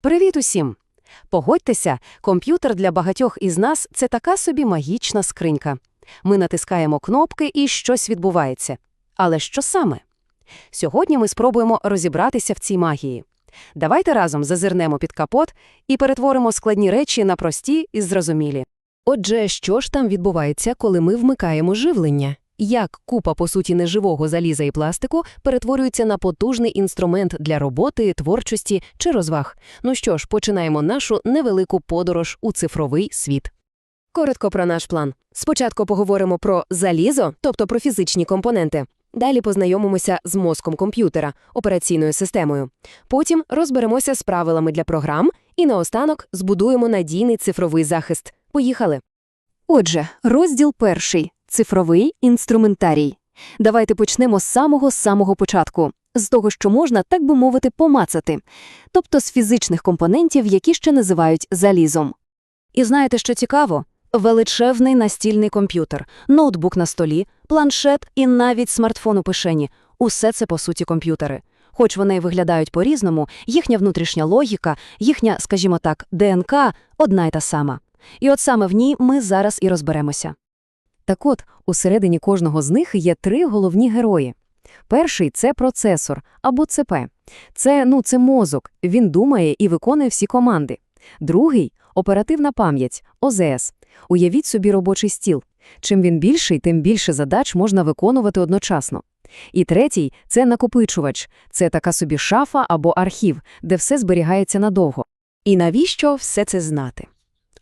Привіт усім! Погодьтеся, комп'ютер для багатьох із нас – це така собі магічна скринька. Ми натискаємо кнопки і щось відбувається. Але що саме? Сьогодні ми спробуємо розібратися в цій магії. Давайте разом зазирнемо під капот і перетворимо складні речі на прості і зрозумілі. Отже, що ж там відбувається, коли ми вмикаємо живлення? Як купа, по суті, неживого заліза і пластику перетворюється на потужний інструмент для роботи, творчості чи розваг? Ну що ж, починаємо нашу невелику подорож у цифровий світ. Коротко про наш план. Спочатку поговоримо про залізо, тобто про фізичні компоненти. Далі познайомимося з мозком комп'ютера, операційною системою. Потім розберемося з правилами для програм і наостанок збудуємо надійний цифровий захист. Поїхали! Отже, розділ перший – цифровий інструментарій. Давайте почнемо з самого-самого початку, з того, що можна, так би мовити, помацати, тобто з фізичних компонентів, які ще називають залізом. І знаєте, що цікаво? Величезний настільний комп'ютер, ноутбук на столі, планшет і навіть смартфон у пишені – усе це, по суті, комп'ютери. Хоч вони й виглядають по-різному, їхня внутрішня логіка, їхня, скажімо так, ДНК – одна й та сама. І от саме в ній ми зараз і розберемося. Так от, усередині кожного з них є три головні герої. Перший – це процесор, або ЦП. Це, ну, це мозок, він думає і виконує всі команди. Другий – оперативна пам'ять, ОЗС. Уявіть собі робочий стіл. Чим він більший, тим більше задач можна виконувати одночасно. І третій – це накопичувач. Це така собі шафа або архів, де все зберігається надовго. І навіщо все це знати?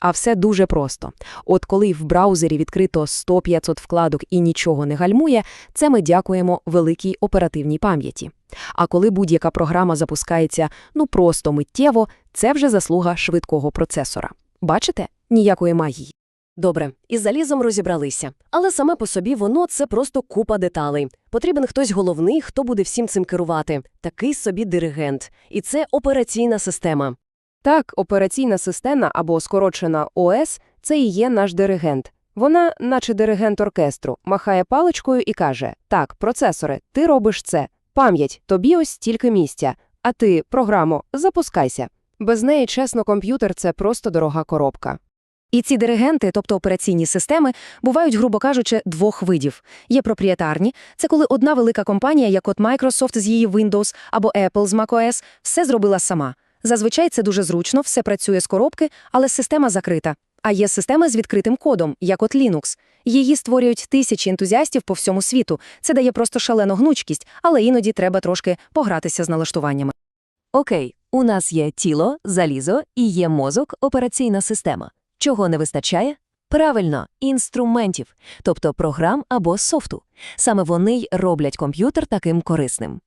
А все дуже просто. От коли в браузері відкрито 100-500 вкладок і нічого не гальмує, це ми дякуємо великій оперативній пам'яті. А коли будь-яка програма запускається ну просто миттєво, це вже заслуга швидкого процесора. Бачите? Ніякої магії. Добре, із залізом розібралися. Але саме по собі воно – це просто купа деталей. Потрібен хтось головний, хто буде всім цим керувати. Такий собі диригент. І це операційна система. Так, операційна система або скорочена ОС – це і є наш диригент. Вона, наче диригент оркестру, махає паличкою і каже «Так, процесоре, ти робиш це. Пам'ять, тобі ось стільки місця. А ти, програмо, запускайся». Без неї, чесно, комп'ютер – це просто дорога коробка. І ці диригенти, тобто операційні системи, бувають, грубо кажучи, двох видів. Є проприєтарні – це коли одна велика компанія, як от Microsoft з її Windows або Apple з macOS, все зробила сама. Зазвичай це дуже зручно, все працює з коробки, але система закрита. А є системи з відкритим кодом, як от Linux. Її створюють тисячі ентузіастів по всьому світу. Це дає просто шалену гнучкість, але іноді треба трошки погратися з налаштуваннями. Окей, у нас є тіло, залізо і є мозок, операційна система. Чого не вистачає? Правильно, інструментів, тобто програм або софту. Саме вони й роблять комп'ютер таким корисним.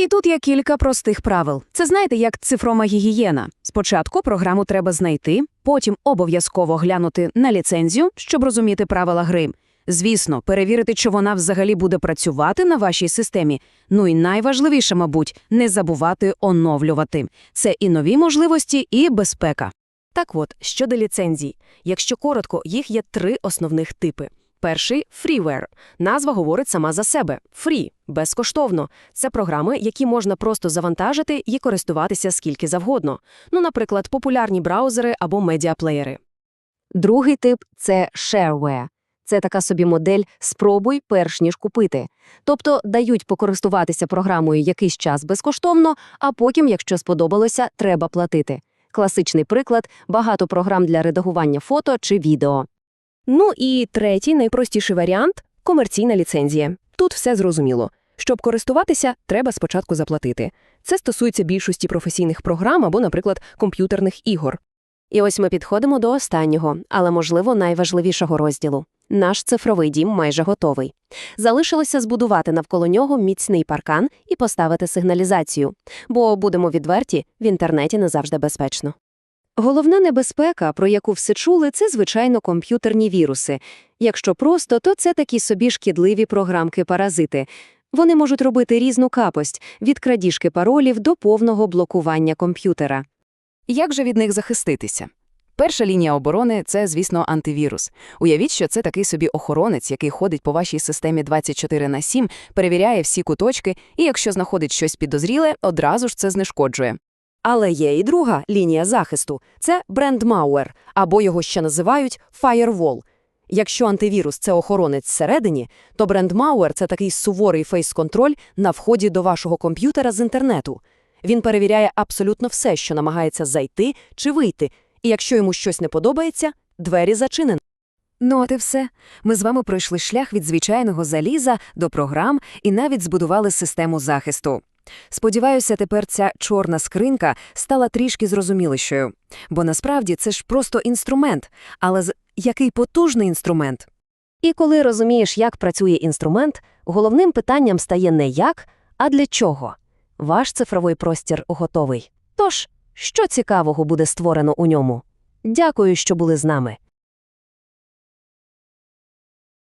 І тут є кілька простих правил. Це знаєте, як цифрова гігієна. Спочатку програму треба знайти, потім обов'язково глянути на ліцензію, щоб розуміти правила гри. Звісно, перевірити, чи вона взагалі буде працювати на вашій системі. Ну і найважливіше, мабуть, не забувати оновлювати. Це і нові можливості, і безпека. Так от, щодо ліцензій. Якщо коротко, їх є три основних типи. Перший – freeware. Назва говорить сама за себе. Free – безкоштовно. Це програми, які можна просто завантажити і користуватися скільки завгодно. Ну, наприклад, популярні браузери або медіаплеєри. Другий тип – це shareware. Це така собі модель «спробуй перш ніж купити». Тобто дають покористуватися програмою якийсь час безкоштовно, а потім, якщо сподобалося, треба платити. Класичний приклад – багато програм для редагування фото чи відео. Ну і третій, найпростіший варіант – комерційна ліцензія. Тут все зрозуміло. Щоб користуватися, треба спочатку заплатити. Це стосується більшості професійних програм або, наприклад, комп'ютерних ігор. І ось ми підходимо до останнього, але, можливо, найважливішого розділу. Наш цифровий дім майже готовий. Залишилося збудувати навколо нього міцний паркан і поставити сигналізацію. Бо, будемо відверті, в інтернеті не завжди безпечно. Головна небезпека, про яку все чули, це, звичайно, комп'ютерні віруси. Якщо просто, то це такі собі шкідливі програмки-паразити. Вони можуть робити різну капость – від крадіжки паролів до повного блокування комп'ютера. Як же від них захиститися? Перша лінія оборони – це, звісно, антивірус. Уявіть, що це такий собі охоронець, який ходить по вашій системі 24 на 7, перевіряє всі куточки і, якщо знаходить щось підозріле, одразу ж це знешкоджує. Але є і друга лінія захисту – це бренд-мауер, або його ще називають firewall. Якщо антивірус – це охоронець всередині, то бренд-мауер – це такий суворий фейс-контроль на вході до вашого комп'ютера з інтернету. Він перевіряє абсолютно все, що намагається зайти чи вийти, і якщо йому щось не подобається, двері зачинені. Ну от і все. Ми з вами пройшли шлях від звичайного заліза до програм і навіть збудували систему захисту. Сподіваюся, тепер ця чорна скринька стала трішки зрозумілішою. Бо насправді це ж просто інструмент, але з який потужний інструмент. І коли розумієш, як працює інструмент, головним питанням стає не як, а для чого. Ваш цифровий простір готовий. Тож, що цікавого буде створено у ньому? Дякую, що були з нами.